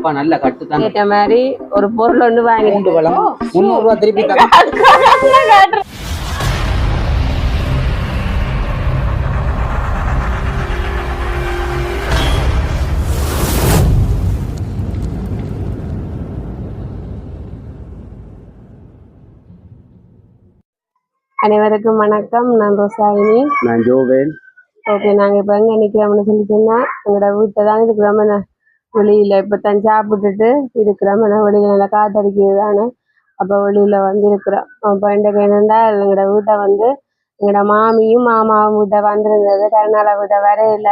அப்பா நல்ல கட்டு தான் கேட்ட மாதிரி ஒரு பொருள் ஒண்ணு வாங்கி பூண்டு பழம் முந்நூறு ரூபா திருப்பி தர அனைவருக்கும் வணக்கம். நான் ரோசாயினி நான் ஜோவேல். ஓகே நாங்க இப்ப எங்க நிக்கிறோம்னு சொல்லி சொன்னா எங்களோட வீட்டை தான் இருக்கிறோம் வெளியில இப்ப தான் சாப்பிட்டுட்டு இருக்கிறோம் என்ன வெளியில நல்லா காத்தடிக்கிறது தானே அப்ப வெளியில வந்து இருக்கிறோம் அப்ப இன்றைக்கு என்னண்டா எங்களோட வீட்டை வந்து எங்களோட மாமியும் மாமாவும் வீட்டை வந்திருந்தது. கருநாள வீட்டை வரையில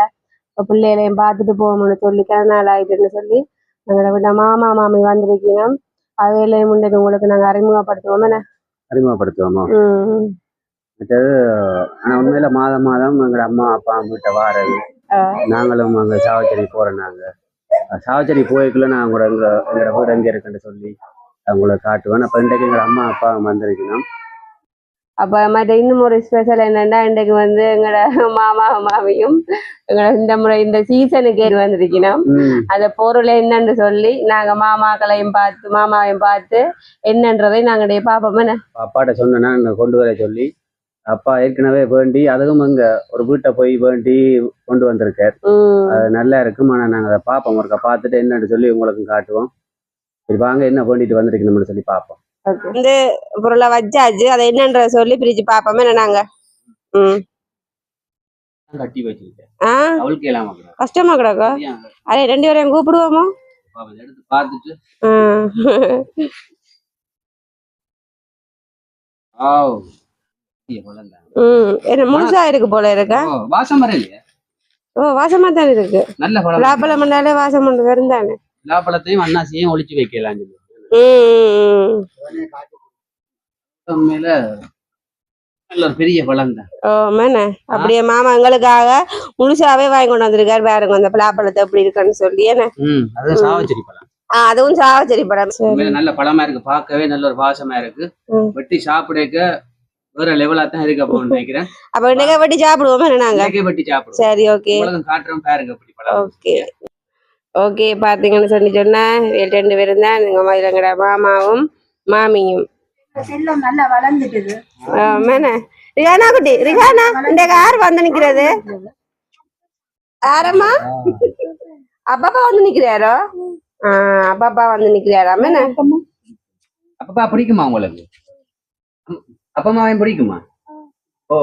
பிள்ளைகளையும் பார்த்துட்டு போகணும்னு சொல்லி கருநாள் ஆயிட்டுன்னு சொல்லி எங்களோட வீட்டை மாமா மாமி வந்திருக்கணும். அவையிலையும் முன்னைக்கு உங்களுக்கு நாங்க அறிமுகப்படுத்துவோம் அறிமுகப்படுத்துவோமா? உம் ஆனா உண்மையில மாதம் மாதம் எங்க அம்மா அப்பா வீட்டை வாரது. நாங்களும் அங்க சாவச்சேரி போறோம் நாங்க. அஹ் சாவச்சேரி போய்க்குள்ள நான் கூட எங்க எங்களோட வீடு எங்க இருக்குன்னு சொல்லி அவங்கள காட்டுவேன். அப்ப இன்றைக்கு எங்க அம்மா அப்பா வந்திருக்கணும் அப்ப மற்ற இன்னும் ஒரு ஸ்பெஷல் என்னன்னா இன்றைக்கு வந்து எங்களோட மாமா மாமியும் எங்களோட இந்த முறை இந்த சீசனுக்கு ஏறி வந்திருக்கணும் அந்த பொருள் என்னன்னு சொல்லி நாங்க மாமாக்களையும் பார்த்து மாமாவையும் பார்த்து என்னன்றதை நாங்களுடைய பாப்போம் என்ன? அப்பாட்ட சொன்னேன்னா கொண்டு வர சொல்லி அப்பா ஏற்கனவே வேண்டி அதுவும் இங்க ஒரு வீட்டை போய் வேண்டி கொண்டு வந்திருக்கார். அது நல்லா இருக்கும். ஆனா நாங்க அதை பார்ப்போம். ஒருக்கா பார்த்துட்டு என்னன்னு சொல்லி உங்களுக்கும் காட்டுவோம். சரி வாங்க என்ன வேண்டிட்டு வந்திருக்கணும்னு சொல்லி பார்ப்போம். வந்து பொருளை வச்சாச்சு. அதை என்னன்றத சொல்லி பிரிச்சு பாப்போம் என்ன நாங்க? உம் கட்டி வச்சிருக்கேன். ஆ? அவளுக்கு எல்லாம் கஷ்டமா கிடக்கா? அரே ரெண்டு பேரையும் கூப்பிடுவோமா? எடுத்து பார்த்துட்டு. ஆ. முழுசா இருக்கு போல இருக்கா? ஓ, வாசம் தான் இருக்கு. நல்ல பழம் லாப்பழம் பண்ணாலே வாசம் பண்ணு வருந்தானே எல்லா பழத்தையும் அண்ணாசியும் ஒளிச்சு வைக்கலாம் உண்மையில பெரிய பழம் தான். ஓ மேனே அப்படியே மாமா எங்களுக்காக முழுசாவே வாங்கி கொண்டு வந்திருக்காரு பாருங்க அந்த பலாப்பழத்தை எப்படி இருக்குன்னு சொல்லி என்ன? சாவச்சேரி பழம். அதுவும் சாவச்சேரி உண்மையில நல்ல பழமா இருக்கு பார்க்கவே நல்ல ஒரு வாசமா இருக்கு. வெட்டி சாப்பிடக்க வேற லெவலா தான் இருக்க போகுன்னு நினைக்கிறேன். அப்ப இன்னைக்கு வெட்டி சாப்பிடுவோம் நாங்க. இன்னைக்கே வெட்டி சாப்பிடுவோம். சரி ஓகே. உலகம் காட்டுறோம் பாருங்க பழம். ஓகே. ஓகே பாத்தீங்கன்னு சொல்லி சொன்னா ரெண்டு பேரும் தான் எங்க மயிலங்கட மாமாவும் மாமியும். செல்லம் நல்லா வளர்ந்துட்டுது. ஆ, மேனே ரிஹானா குட்டி ரிஹானா இந்த யார் வந்து நிக்கிறது. யாரம்மா? அப்பப்பா வந்து நிக்கிறாரோ? ஆ அப்பப்பா வந்து நிக்கிறாரா மேனே அப்பப்பா பிடிக்குமா உங்களுக்கு? அம்- அப்பம்மாவையும் பிடிக்குமா ஓ.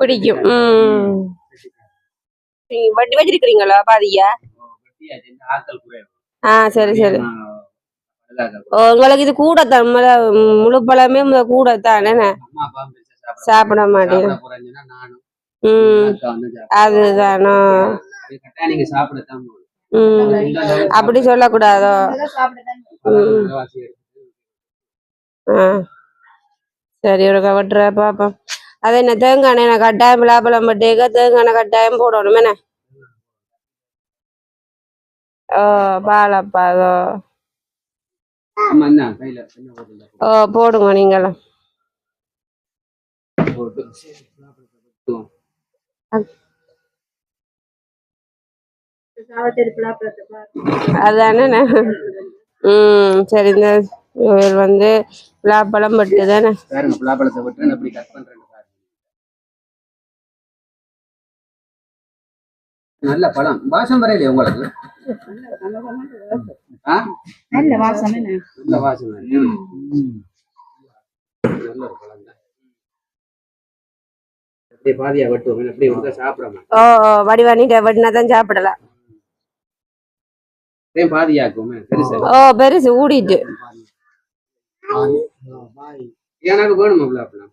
பிடிக்கும் வட்டி வச்சிருக்கிறீங்களா பாதியா. ஆ சரி சரி ஓ, உங்களுக்கு இது கூட தான் முழு பழமே கூட தான் அப்பா சாப்பிட மாட்டேன் சாப்பிட அதுதானோ அப்படி சொல்லக்கூடாதோ. ஆ சரி ஒரு கவட்டுற பாப்போம். அது என்ன தேங்காய் எண்ணெய் கட்டாயம் பலாப்பழம் பட்டேக்க தேங்காய் எண்ணெய் கட்டாயம் போடணும் என்ன? ஓ என்ன? போட்டுருந்தா ஓ போடுங்க நீங்களும். அதானே ம் சரி இந்த இவர் வந்து பலாப்பழம் பட்டு தானே பலாப்பழத்தை கட் நல்ல பழம். வாசம் வரையிலே உங்களுக்கு? ஆ? நல்ல வாசம் என்ன நல்ல வாசம் வருது. நல்ல ஒரு பழம் தான். அப்படியே பாதியா வெட்டுவோம். அப்படியே ஒருக்கா சாப்பிட மாட்டோம் ஓ ஓ வடிவானிட்ட வெட்டினா தான் சாப்பிடலாம். அப்படியே பாதியாக்குவோமே பெருசா. ஓ பெருசு ஊடிட்டு. எனக்கு வேணுமா பலாப்பழம்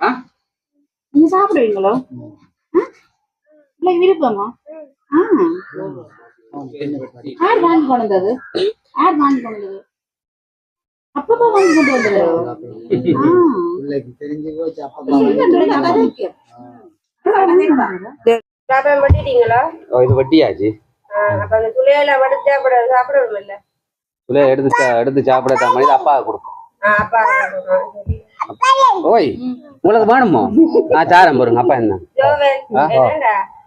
ஆ? நீங்க சாப்பிடுவீங்களோ? ஆ? இல்லை விருப்பமா? ஆ. யார் வாங்கி கொண்டு வந்தது யார் வாங்கி கொண்டு வந்தது அப்பப்பா வாங்கி கொண்டு வந்தது. ஆ. பிள்ளைக்கு தெரிஞ்சு போச்சு அப்பா பலாப்பழம் வெட்டிட்டீங்களா? ஓ, இது வட்டியாச்சு? அப்ப அந்த துளையில வடிச்சு சாப்பிட சாப்பிடணும் இல்ல சுலே எடுத்து எடுத்து சாப்பிடத்தான் மாதிரி அப்பா கொடுப்போம் ஓய் உங்களுக்கு வேணுமோ? நான் சாரம் பாருங்க அப்பா என்ன?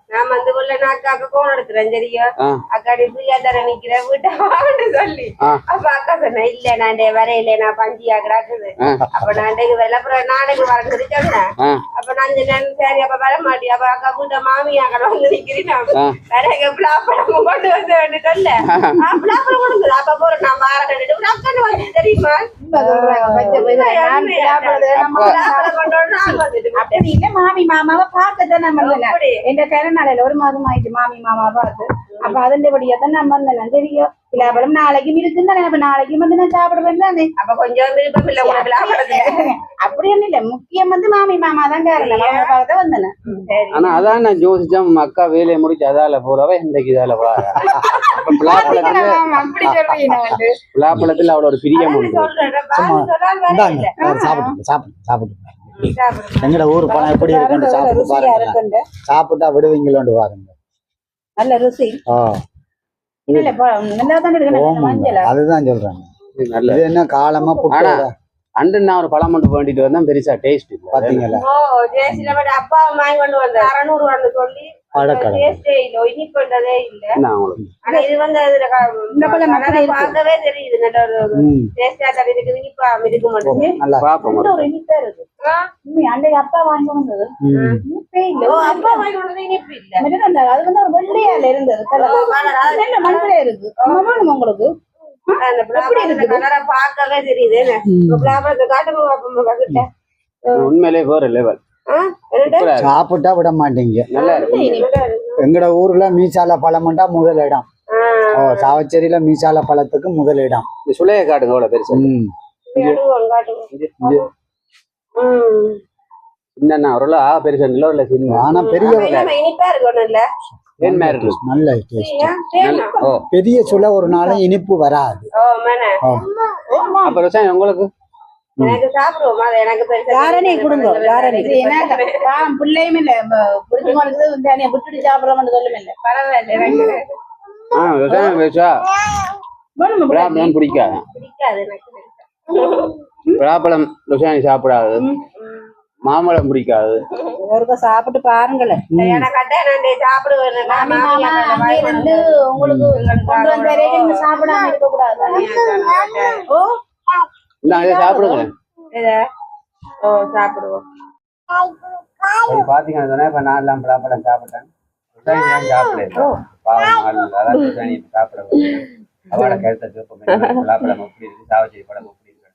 நான் வந்து உள்ள நான் அக்காக்கு போன் எடுத்துறேன் சரியா? ஆ. அக்காடி ஃப்ரீயா தர நிக்கிறேன் வீட்டை வான்னு சொல்லி. அப்ப அக்கா சொன்னேன் இல்ல நான் டே வரையில நான் பஞ்சியா கிடக்குது. அப்ப நான் வரல அப்புறம் நாளைக்கு சொன்னேன் ஆ. அப்ப நான் சொன்னேன் சரி அப்ப வர மாட்டியா? அப்ப அக்கா வீட்டை மாமியா கடை வந்து நிக்கிறேன். வேற பிளாப்பழம் கொண்டு வந்து வேண்டு சொல்ல. பிளாப்பழம் கொடுக்குது அப்ப போற நான் வார கண்டுட்டு அக்கா வந்து தெரியுமா நம்ம பிளாப்பழம் கொண்டு வந்து இல்ல மாமி மாமாவை பார்க்கத்தான் அப்படி. கரநாளையில ஒரு மாதம் ஆயிடுச்சு மாமி மாமா பார்த்து அப்ப அதன் படியா தான் நான் வந்தேன். தெரியும். விழாப்பழம் நாளைக்கும் இருக்குன்னு தானே. அப்ப நாளைக்கும் வந்து நான் சாப்பிடுவேன் தானே அப்ப கொஞ்சம் விருப்பம் இல்ல அப்படி ஒண்ணும் இல்ல. முக்கியம் வந்து மாமி மாமா தான் காரணம். மாமா பார்க்க வந்தேன். சரி ஆனா அதான் நான் யோசிச்சேன். அக்கா வேலையை முடிச்சு அதால போறவ இன்றைக்கு இதால போறா. அப்ப பிளாப்பழத்துல அப்படி சொல்றீங்க வந்து பிளாப்பழத்துல அவளோட ஒரு பிரியம் சாப்பிடுங்க சாப்பிடுங்க சாப்பிடுங்க சாப்பிடு. எங்கட ஊர் பழம் எப்படி இருக்குன்னு சாப்பிட்டு பாருங்க. சாப்பிட்டா விடுவீங்களோண்டு பாருங்க. நல்ல ருசி. ஆ. இல்ல இல்ல ப- நல்லா தான் இருக்கு ஓமாங்க மஞ்சள்? அதுதான் சொல்றேன் இது நல்ல இது என்ன காலமா புட்டு அண்டு நான் ஒரு பழம் மட்டும் வேண்டிட்டு வந்தேன் பெருசா டேஸ்ட் பாத்தீங்களா? அப்பா வாங்கி கொண்டு வந்த அறநூறு வந்து சொல்லி. அப்பா வாங்கி வந்தது. இனிப்பே இல்ல. அப்பா வாங்கி வந்தது இனிப்பு இல்ல. அது வந்து ஒரு வெள்ளையால இருந்தது. மஞ்சளே இருக்கு? உங்களுக்கு? உண்மையிலே வேற லெவல்? சாப்பிட்டா விட மாட்டீங்க. நல்லா இருக்கு. எங்கட ஊர்ல மீசால பழம்ண்டா முதல் இடம். ஆ, ஓ சாவச்சேரியில மீசால பழத்துக்கு முதல் இடம். இந்த சுளைய காட்டுங்க அவ்வளவு பெருசா. என்னன்னா ஒரு ஆ. பெருசா இல்ல சின்ன? ஆனா பெரிய நல்ல பெரிய சுளை ஒரு நாளும் இனிப்பு வராது. உங்களுக்கு? எனக்கு சாப்பிடுவோம்? அது எனக்கு தெரியாது. கொடுங்க ஏன்னா பாவம் பிள்ளையும் இல்ல பிடிச்சி கொண்டு வந்து விட்டுட்டு சாப்பிடறோம்னு சொல்லும் இல்ல. பரவாயில்ல ஆ பிடிக்காது. பலாப்பழம் ருசாயி சாப்பிடாது. மாம்பழம் பிடிக்காது. ஒருக்கா சாப்பிட்டு பாருங்களேன் உங்களுக்கு நீங்க சாப்பிடுங்க. சாப்பிடுவோம். பாத்தீங்கன்னா சொன்னா இப்ப நான் எல்லாம் பலாப்பழம் சாப்பிட்டேன். அவளோட கருத்தை கேட்போம் பலாப்பழம் எப்படி இருக்கு சாவச்சேரி பழம் எப்படி இருக்கு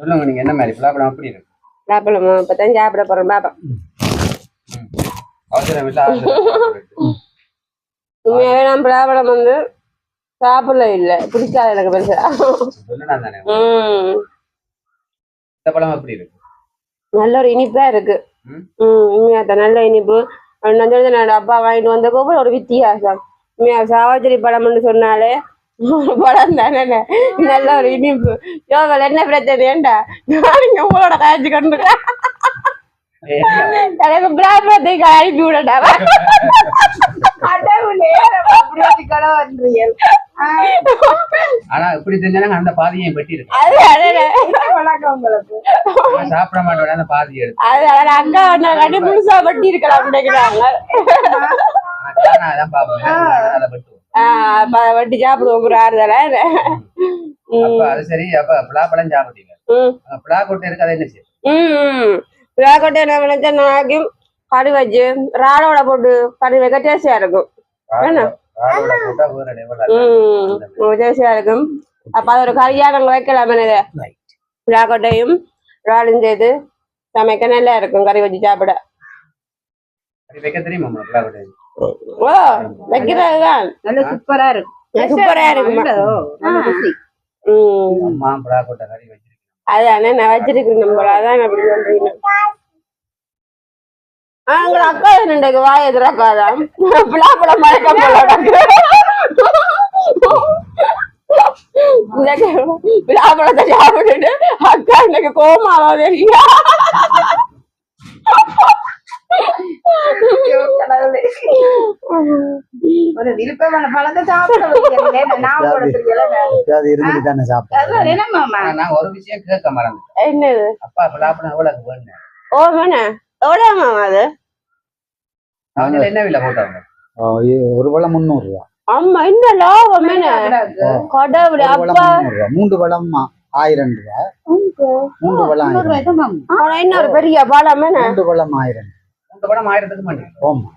சொல்லுங்க நீங்க என்ன மாதிரி பலாப்பழம் எப்படி இருக்கு? இப்பதான் சாப்பிட போறோம் பாப்பா. அவசரம் இல்ல அவசரம் உண்மையாவே நான் பிளாபலம் வந்து சாப்பிடல இல்ல. பிடிக்காது எனக்கு பெருசா. நல்ல ஒரு இனிப்பா இருக்கு. உம் உண்மையாத்த நல்ல இனிப்பு. நான் நான் அப்பா வாங்கிட்டு வந்த கோபுரம் ஒரு வித்தியாசம். உண்மையா சாவச்சேரி பழம்னு சொன்னாலே ஒரு பழம் தானே. நல்ல ஒரு இனிப்பு. யோகல் என்ன பிரச்சனை? ஏண்டா? நான் இங்க உங்களோட காய்ச்சி கொண்டு எனக்கு பிராபத்தை காய்ச்சி விடட்டா. கடவுளே கடவுள் ஆனா இப்படி செஞ்சாலும் அந்த பாதியை வெட்டி இருக்கு சாப்பிட மாட்டேன் அந்த பாதியை எடுத்து. கட்டி முழுசா வட்டி இருக்கலாம் நினைக்கிறாங்க அதான் வட்டி சாப்பிடுவோம் ஒரு ஆறுதல? அது சரி அப்ப பலாப்பழம் சாப்பிட்டீங்க. அங்க பலா கொட்டை இருக்கு அதை என்ன செய்யும்? ம் விழாக்கொட்டை என்ன நினைச்சா நாளைக்கு கறி வச்சு ராடோட போட்டு கறி வைக்க டேஸ்டியா இருக்கும். டேஸ்டியா இருக்கும். அப்ப அது ஒரு கறியா நாங்க வைக்கலாம் என்னது? விழாக்கொட்டையும் ராடும் சேர்த்து சமைக்க நல்லா இருக்கும். கறி வச்சு சாப்பிட. ஓ வைக்கிறதுதான். நல்ல சூப்பரா இருக்கு சூப்பரா இருக்குமா. அதானே நான் வச்சிருக்கேன் நம்மள அதான் அப்படி சொல்றீங்க. ஆ, உங்க அக்கா ரெண்டு வாய் எதிராக்காதான் பிளாப்பழம் மயக்க போல பிளாப்பழத்தை சாப்பிட்டுட்டு அக்கா இன்னைக்கு கோமாவா தெரியா ஒரு விருப்பமான பழத்தை சாப்பிட ஒரு விஷயம் கேட்க மறந்துட்டேன். என்னது? அப்பா வேணும் ஓ வேணா. எவ்வளோ மாமா அது? அவங்க என்ன விலை போட்டாங்க? ஒரு பழம் முந்நூறு ரூபா ஆமா என்ன? லாபம் கடவுளே அப்பா. பழம் மூன்று பழம் ஆயிரம் ரூபா. மூன்று? பழம் ஆயிரம் இன்னொரு பெரிய பாலம் என்ன? மூன்று பழம் ஆயிரம் ஆயிரத்துக்கு ஆமா.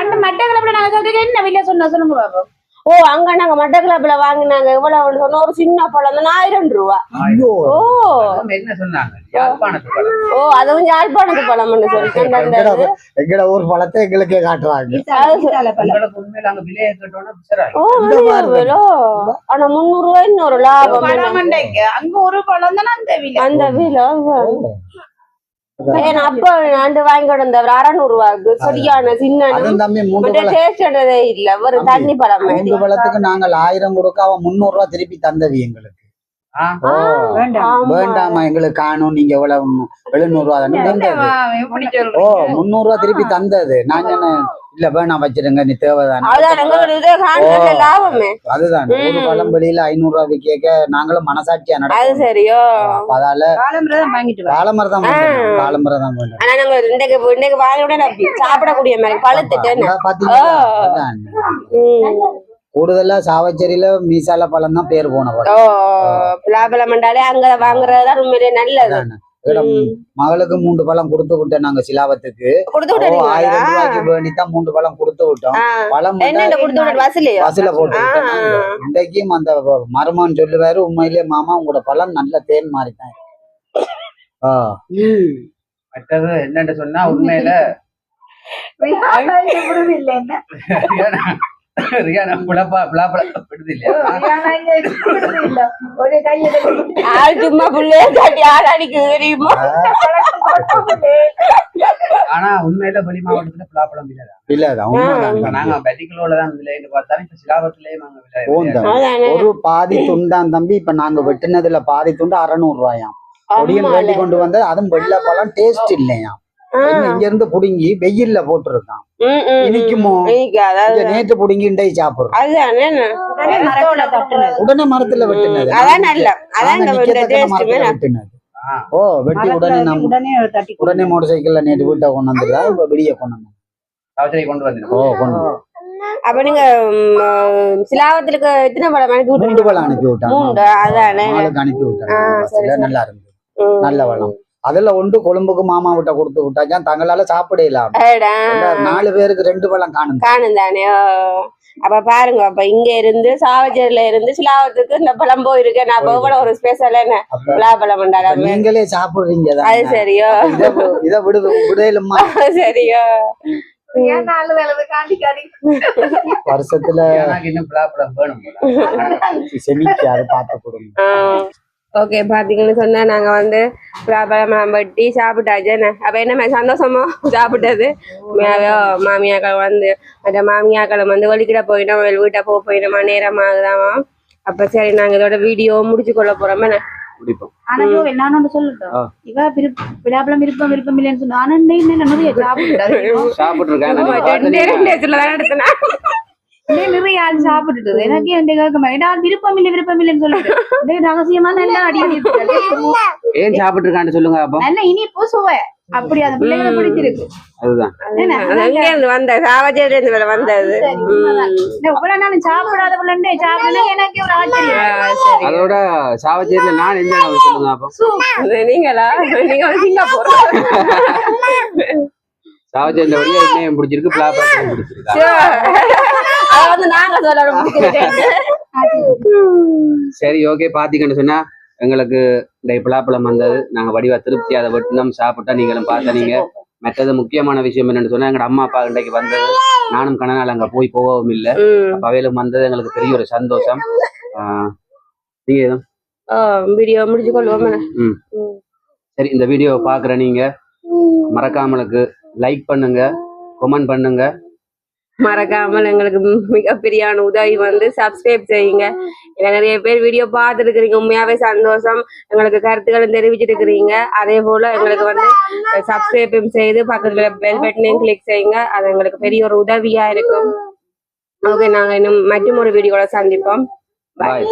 அந்த மட்டக்களப்புல நாங்க சொல்றீங்க என்ன விலை சொன்னா சொல்லுங்க பாப்போம். ஓ அங்க நாங்க மட்டக்கிளப்புல வாங்கினாங்க. எவ்வளவு சொன்னா ஒரு சின்ன பழம் தானே ஆயிரம் ரூபா. ஐயோ. ஓ. என்ன சொன்னாங்க? ஓ அதுவும் யாழ்ப்பாணத்து பழம்னு சொல்லிட்டு அந்த எங்கட ஊர் பழத்தை எங்களுக்கே காட்டுறாங்க. ஓ விலோ ஆனா முந்நூறு ரூபாய் இன்னொரு லாபம் அங்க ஒரு பழம் தானே அந்த விலை? அந்த விலை அப்ப ஆண்டு வாங்கி கொடுத்தவர் அறநூறு ரூபாய்க்கு சரியான சின்ன டேஸ்டே இல்ல ஒரு தண்ணி பழம் மூன்று பழத்துக்கு நாங்கள் ஆயிரம் கொடுக்க அவன் முந்நூறு ரூபா திருப்பி தந்தவி எங்களுக்கு. வேண்டாமா. எங்களுக்கு காணும். நீங்க எவ்வளவு எழுநூறு ரூபா தானே தந்தது? ஓ முந்நூறு ரூபா திருப்பி தந்தது. நான் சொன்னேன் இல்ல வேணாம் வச்சிருங்க நீ தேவைதானே. அதுதான் ஒரு ம். பழம் வெளியில ஐநூறு ரூபா விற்க நாங்களும் மனசாட்சியா அது நடக்கும் சரியோ அதால காலமரம் தான் காலமரம் தான் வேணும் ஆனா நாங்க இன்றைக்கு இன்றைக்கு வாங்க விட சாப்பிடக்கூடிய மாதிரி. அதான். ம். கூடுதலா சாவச்சேரியில மீசால பழம் தான் பேர் போன பழம். பண்ணாலே அங்க வாங்குறதுதான் உண்மையிலே நல்லது. மகளுக்கு மூன்று பழம் கொடுத்து விட்டோம் நாங்க விட்டுறீங்களா ஆயிரம் ரூபாய்க்கு வேண்டித்தான் மூன்று பழம் கொடுத்து விட்டோம். பழம் பஸ்ல போட்டு. இன்றைக்கும் அந்த மருமகன் சொல்லுவாரு உண்மையிலே மாமா உங்களோட பழம் நல்ல தேன் மாதிரி தான் இருக்கு." ஆ மற்றது என்னன்னு சொன்னா உண்மையில சும்மா பிள்ளைய தெரியுமா? ஆனா உண்மையில வெளி மாவட்டத்துல புலாப்பழம் உண்மைதான் நாங்க பெட்டிகளோட தான் விலைன்னு பார்த்தாலும் இப்ப சிலாபத்திலேயே நாங்க ஒரு பாதி துண்டான் தம்பி இப்ப நாங்க வெட்டினதுல பாதி துண்டு அறநூறு ரூபாயாம். பொடியன் வேண்டி கொண்டு வந்து அதுவும் வெள்ளை பழம் டேஸ்ட் இல்லையாம். இங்க இருந்து புடுங்கி வெயில்ல போட்டிருக்கான். இனிக்குமோ? நேற்று புடுங்கி இண்டை சாப்பிடுறோம். உடனே மரத்துல வெட்டினது. ஓ வெட்டி உடனே நம்ம மோட்டர் சைக்கிள்ல நேற்று வீட்டை கொண்டு வந்துடுறா இப்ப வெளியே கொண்டு வந்து சாவச்சேரி கொண்டு வந்து ஓ கொண்டு வந்து. அப்ப நீங்க ம், சிலாவத்துக்கு எத்தனை பழம் அனுப்பி மூன்று? பழம் அனுப்பி விட்டாங்க. அனுப்பி விட்டாங்க. நல்லா இருந்தது. நல்ல பழம். அதுல ஒன்று கொழும்புக்கு மாமா விட்ட கொடுத்து விட்டாச்சான் தங்களால சாப்பிடலாம் அடடா. நாலு பேருக்கு ரெண்டு பழம் காணும். காணும் தானே. அப்ப பாருங்க அப்ப இங்க இருந்து சாவச்சேரியில இருந்து சிலாவத்துக்கு இந்த பழம் போயிருக்கேன் நான் அப்ப எவ்வளவு ஒரு ஸ்பெஷல் என்ன அப்ப உண்டாடாம நீங்களே சாப்பிடுறீங்க அது. சரியோ. இத வி- இத விடு விடையிலுமா சரியோ. வருஷத்துல. செமிக்கு அதை பார்த்து கொடுங்க. ஓகே பாத்தீங்கன்னு சொன்னா நாங்க வந்து பலாப்பழம் வெட்டி சாப்பிட்டாச்சு. அப்ப என்ன சந்தோஷமா? சாப்பிட்டது. மாமியாக்கள் வந்து அந்த மாமியாக்கள் வந்து வெளிக்கிட போயிட்டோம். வீட்டை போக போயிட்டோமா? நேரமாகுதாமா அப்ப சரி நாங்க இதோட வீடியோ முடிச்சு கொள்ள போறோம். என்ன? ஆனா நான் ஒண்ணு சொல்லட்டும் ஆ. இவ விருப்ப விழாப்பழம் விருப்பம் விருப்பம் இல்லைன்னு சொன்னா ஆனா நிறைய சாப்பிட்டு சாப்பிட்டு இருக்கேன் நிறைய ஆள் சாப்பிட்டுட்டு எனக்கு என் கேட்க நான் விருப்பம் இல்லை விருப்பம் இல்லைன்னு டேய், ரகசியமா நல்லா அடி ஏன் சாப்பிட்டு இருக்கான்னு சொல்லுங்க அப்போ. நல்ல இனிப்பு சுவை. அப்படி அந்த பிள்ளைகளை பிடிச்சிருக்கு. அதுதான். என்ன? வந்த வேலை வந்தது? இவ்வளவு நாள் சாப்பிடாத பிள்ளைண்டே சாப்பிடல எனக்கு ஒரு ஆச்சரியம். அதோட நான் எந்த சொல்லுங்க அப்போ? நீங்களா? நீங்க சிங்கப்பூர்? வழியா பிடிச்சிருக்கு புலாப்பழத்தையும் பிடிச்சிருக்கா. அத வந்து நாங்க சொல்லணும் சரி ஓகே பாத்தீங்கன்னு சொன்னா எங்களுக்கு இந்த பலாப்பழம் வந்தது. நாங்க வடிவா திருப்தி அதை வெட்டினோம் சாப்பிட்டா நீங்களும் பார்த்தா நீங்க. மற்றது முக்கியமான விஷயம் என்னன்னு சொன்னா எங்க அம்மா அப்பா இன்றைக்கு வந்தது. நானும் கணநாள் அங்க போய் போகவும் இல்லை. அவையிலும் வந்தது எங்களுக்கு பெரிய ஒரு சந்தோஷம். நீங்க எதுவும் வீடியோ முடிச்சு கொள்வோம். சரி இந்த வீடியோவை பாக்குற நீங்க மறக்காமலுக்கு லைக் பண்ணுங்க கமெண்ட் பண்ணுங்க. மறக்காமல் எங்களுக்கு மி- மிகப்பெரியான உதவி வந்து சப்ஸ்கிரைப் செய்யுங்க. ஏன்னா நிறைய பேர் வீடியோ பார்த்துட்டு இருக்கிறீங்க உண்மையாவே சந்தோஷம். எங்களுக்கு கருத்துக்களும் தெரிவிச்சிட்டு இருக்கிறீங்க அதே போல எங்களுக்கு வந்து சப்ஸ்கிரைபும் செய்து பக்கத்துல பெல் பட்டனையும் கிளிக் செய்யுங்க. அது எங்களுக்கு பெரிய ஒரு உதவியா இருக்கும். ஓகே நாங்க இன்னும் மற்றும் ஒரு வீடியோல சந்திப்போம். பாய்